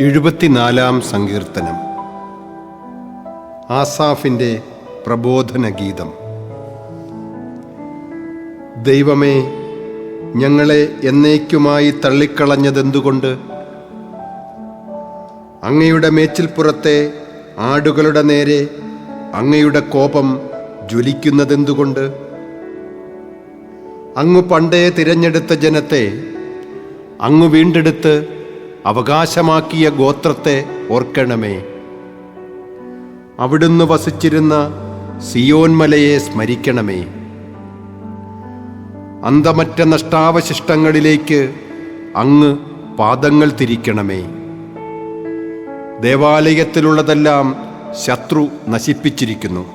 എഴുപത്തിനാലാം സങ്കീർത്തനം. ആസാഫിന്റെ പ്രബോധന ഗീതം ദൈവമേ ഞങ്ങളെ എന്നേക്കുമായി തള്ളിക്കളഞ്ഞതെന്തുകൊണ്ട്? അങ്ങയുടെ മേച്ചിൽപ്പുറത്തെ ആടുകളുടെ നേരെ അങ്ങയുടെ കോപം ജ്വലിക്കുന്നതെന്തുകൊണ്ട്? അങ്ങ് പണ്ടേ തിരഞ്ഞെടുത്ത ജനത്തെ അങ്ങ് വീണ്ടെടുത്ത് അവകാശമാക്കിയ ഗോത്രത്തെ ഓർക്കണമേ. അവിടുന്ന് വസിച്ചിരുന്ന സിയോൻമലയെ സ്മരിക്കണമേ. അന്തമറ്റ നഷ്ടാവശിഷ്ടങ്ങളിലേക്ക് അങ്ങ് പാദങ്ങൾ തിരിക്കണമേ. ദേവാലയത്തിലുള്ളതെല്ലാം ശത്രു നശിപ്പിച്ചിരിക്കുന്നു.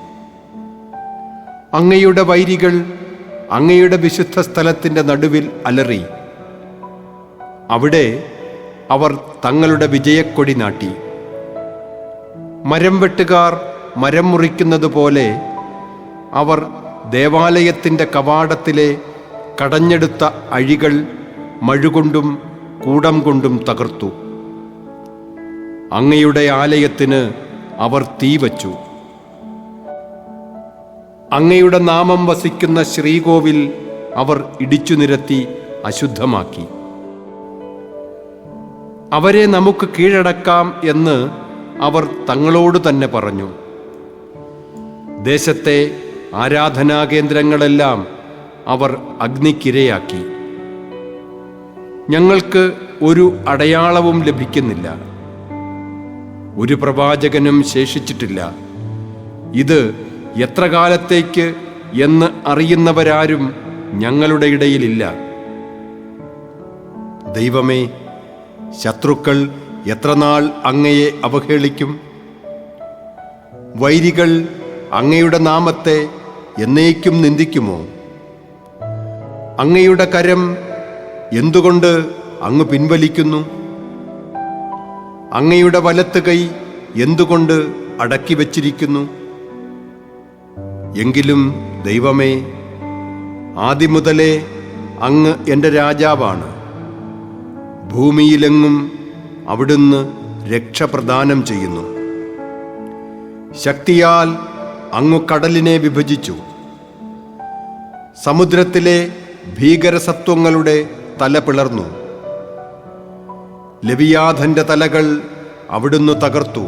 അങ്ങയുടെ വൈരികൾ അങ്ങയുടെ വിശുദ്ധ സ്ഥലത്തിന്റെ നടുവിൽ അലറി. അവിടെ അവർ തങ്ങളുടെ വിജയക്കൊടി നാട്ടി. മരം വെട്ടുകാർ മരം മുറിക്കുന്നത് പോലെ അവർ ദേവാലയത്തിന്റെ കവാടത്തിലെ കടഞ്ഞെടുത്ത അഴികൾ മഴുകൊണ്ടും കൂടം കൊണ്ടും തകർത്തു. അങ്ങയുടെ ആലയത്തിന് അവർ തീ വച്ചു. അങ്ങയുടെ നാമം വസിക്കുന്ന ശ്രീകോവിൽ അവർ ഇടിച്ചു നിരത്തി അശുദ്ധമാക്കി. അവരെ നമുക്ക് കീഴടക്കാം എന്ന് അവർ തങ്ങളോട് തന്നെ പറഞ്ഞു. ദേശത്തെ ആരാധനാകേന്ദ്രങ്ങളെല്ലാം അവർ അഗ്നിക്കിരയാക്കി. ഞങ്ങൾക്ക് ഒരു അടയാളവും ലഭിക്കുന്നില്ല. ഒരു പ്രവാചകനും ശേഷിച്ചിട്ടില്ല. ഇത് എത്ര കാലത്തേക്ക് എന്ന് അറിയുന്നവരാരും ഞങ്ങളുടെ ഇടയിലില്ല. ദൈവമേ ശത്രുക്കൾ എത്രനാൾ അങ്ങയെ അവഹേളിക്കും? വൈരികൾ അങ്ങയുടെ നാമത്തെ എന്നേക്കും നിന്ദിക്കുമോ? അങ്ങയുടെ കരം എന്തുകൊണ്ട് അങ്ങ് പിൻവലിക്കുന്നു? അങ്ങയുടെ വലത്ത് കൈ എന്തുകൊണ്ട് അടക്കി വച്ചിരിക്കുന്നു? എങ്കിലും ദൈവമേ ആദ്യം മുതലേ അങ്ങ് എന്റെ രാജാവാണ്. ഭൂമിയിലെങ്ങും അവിടുന്ന് രക്ഷപ്രദാനം ചെയ്യുന്നു. ശക്തിയാൽ അങ്ങു കടലിനെ വിഭജിച്ചു. സമുദ്രത്തിലെ ഭീകരസത്വങ്ങളുടെ തല പിളർന്നു. ലവിയാധന്റെ തലകൾ അവിടുന്ന് തകർത്തു.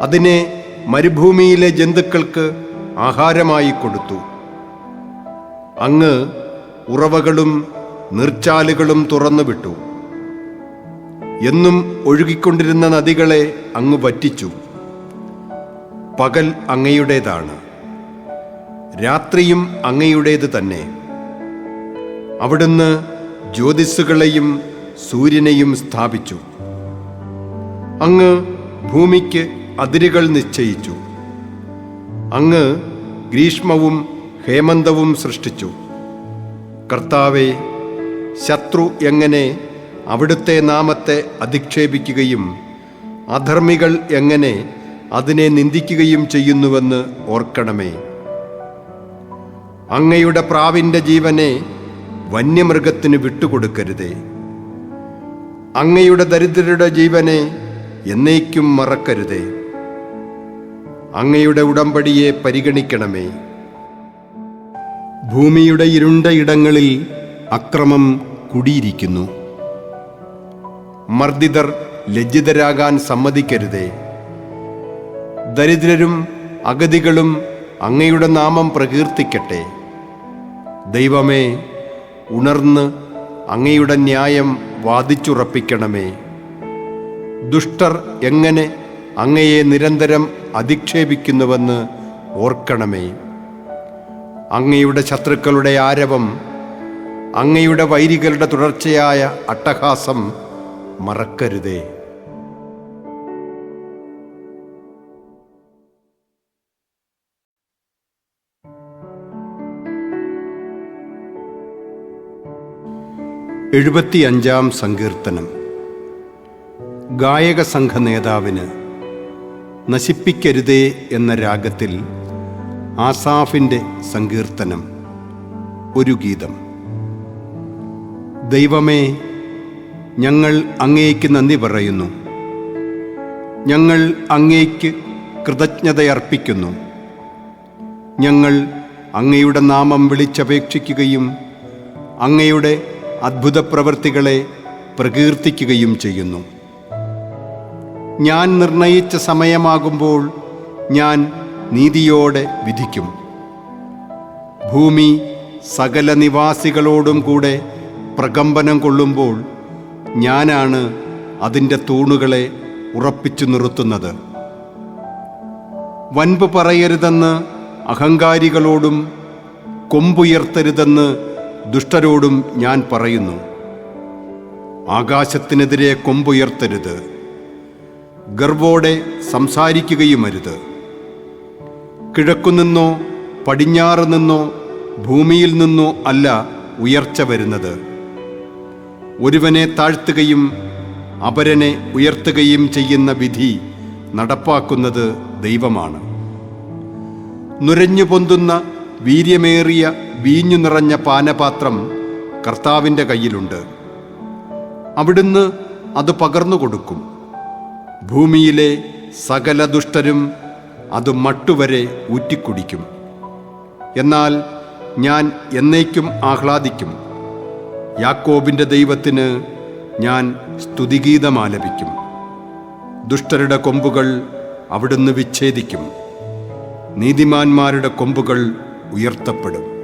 അതിനെ മരുഭൂമിയിലെ ജന്തുക്കൾക്ക് ആഹാരമായി കൊടുത്തു. അങ്ങ് ഉറവകളും നീർച്ചാലുകളും തുറന്നുവിട്ടു. എന്നും ഒഴുകിക്കൊണ്ടിരുന്ന നദികളെ അങ്ങ് വറ്റിച്ചു. പകൽ അങ്ങയുടേതാണ്. രാത്രിയും അങ്ങയുടേത് തന്നെ. അവിടുന്ന് ജ്യോതിസ്സുകളെയും സൂര്യനെയും സ്ഥാപിച്ചു. അങ്ങ് ഭൂമിക്ക് അതിരുകൾ നിശ്ചയിച്ചു. അങ്ങ് ഗ്രീഷ്മവും ഹേമന്തവും സൃഷ്ടിച്ചു. കർത്താവെ ശത്രു എങ്ങനെ അവിടുത്തെ നാമത്തെ അധിക്ഷേപിക്കുകയും അധർമ്മികൾ എങ്ങനെ അതിനെ നിന്ദിക്കുകയും ചെയ്യുന്നുവെന്ന് ഓർക്കണമേ. അങ്ങയുടെ പ്രാവിന്റെ ജീവനെ വന്യമൃഗത്തിന് വിട്ടുകൊടുക്കരുതേ. അങ്ങയുടെ ദരിദ്രരുടെ ജീവനെ എന്നേക്കും മറക്കരുതേ. അങ്ങയുടെ ഉടമ്പടിയെ പരിഗണിക്കണമേ. ഭൂമിയുടെ ഇരുണ്ട ഇടങ്ങളിൽ അക്രമം കുടിയിരിക്കുന്നു. മർദ്ദിതർ ലജ്ജിതരാകാൻ സമ്മതിക്കരുതേ. ദരിദ്രരും അഗതികളും അങ്ങയുടെ നാമം പ്രകീർത്തിക്കട്ടെ. ദൈവമേ ഉണർന്ന് അങ്ങയുടെ ന്യായം വാദിച്ചുറപ്പിക്കണമേ. ദുഷ്ടർ എങ്ങനെ അങ്ങയെ നിരന്തരം അധിക്ഷേപിക്കുന്നുവെന്ന് ഓർക്കണമേ. അങ്ങയുടെ ശത്രുക്കളുടെ ആരവം അങ്ങയുടെ വൈരികളുടെ തുടർച്ചയായ അട്ടഹാസം മറക്കരുതേ. എഴുപത്തിയഞ്ചാം സങ്കീർത്തനം. ഗായക സംഘ നേതാവിന് നശിപ്പിക്കരുതേ എന്ന രാഗത്തിൽ ആസാഫിന്റെ സങ്കീർത്തനം ഒരു ഗീതം. ദൈവമേ ഞങ്ങൾ അങ്ങേക്ക് നന്ദി പറയുന്നു. ഞങ്ങൾ അങ്ങേക്ക് കൃതജ്ഞതയർപ്പിക്കുന്നു. ഞങ്ങൾ അങ്ങയുടെ നാമം വിളിച്ചപേക്ഷിക്കുകയും അങ്ങയുടെ അത്ഭുത പ്രവൃത്തികളെ പ്രകീർത്തിക്കുകയും ചെയ്യുന്നു. ഞാൻ നിർണയിച്ച സമയമാകുമ്പോൾ ഞാൻ നീതിയോടെ വിധിക്കും. ഭൂമി സകല നിവാസികളോടും കൂടെ പ്രകമ്പനം കൊള്ളുമ്പോൾ ഞാനാണ് അതിന്റെ തൂണുകളെ ഉറപ്പിച്ചു നിർത്തുന്നത്. വൻപ് പറയരുതെന്ന് അഹങ്കാരികളോടും കൊമ്പുയർത്തരുതെന്ന് ദുഷ്ടരോടും ഞാൻ പറയുന്നു. ആകാശത്തിനെതിരെ കൊമ്പുയർത്തരുത്. ഗർവോടെ സംസാരിക്കുകയുമരുത്. കിഴക്കുനിന്നോ പടിഞ്ഞാറ് നിന്നോ ഭൂമിയിൽ നിന്നോ അല്ല ഉയർച്ച വരുന്നത്. ഒരുവനെ താഴ്ത്തുകയും അപരനെ ഉയർത്തുകയും ചെയ്യുന്ന വിധി നടപ്പാക്കുന്നത് ദൈവമാണ്. നുരഞ്ഞു പൊന്തുന്ന വീര്യമേറിയ വീഞ്ഞു നിറഞ്ഞ പാനപാത്രം കർത്താവിന്റെ കയ്യിലുണ്ട്. അവിടുന്ന് അത് പകർന്നു കൊടുക്കും. ഭൂമിയിലെ സകല ദുഷ്ടരും അത് മട്ടുവരെ ഊറ്റിക്കുടിക്കും. എന്നാൽ ഞാൻ എന്നേക്കും ആഹ്ലാദിക്കും. യാക്കോബിന്റെ ദൈവത്തിന് ഞാൻ സ്തുതിഗീതമാലപിക്കും. ദുഷ്ടരുടെ കൊമ്പുകൾ അവിടുന്ന് വിച്ഛേദിക്കും. നീതിമാന്മാരുടെ കൊമ്പുകൾ ഉയർത്തപ്പെടും.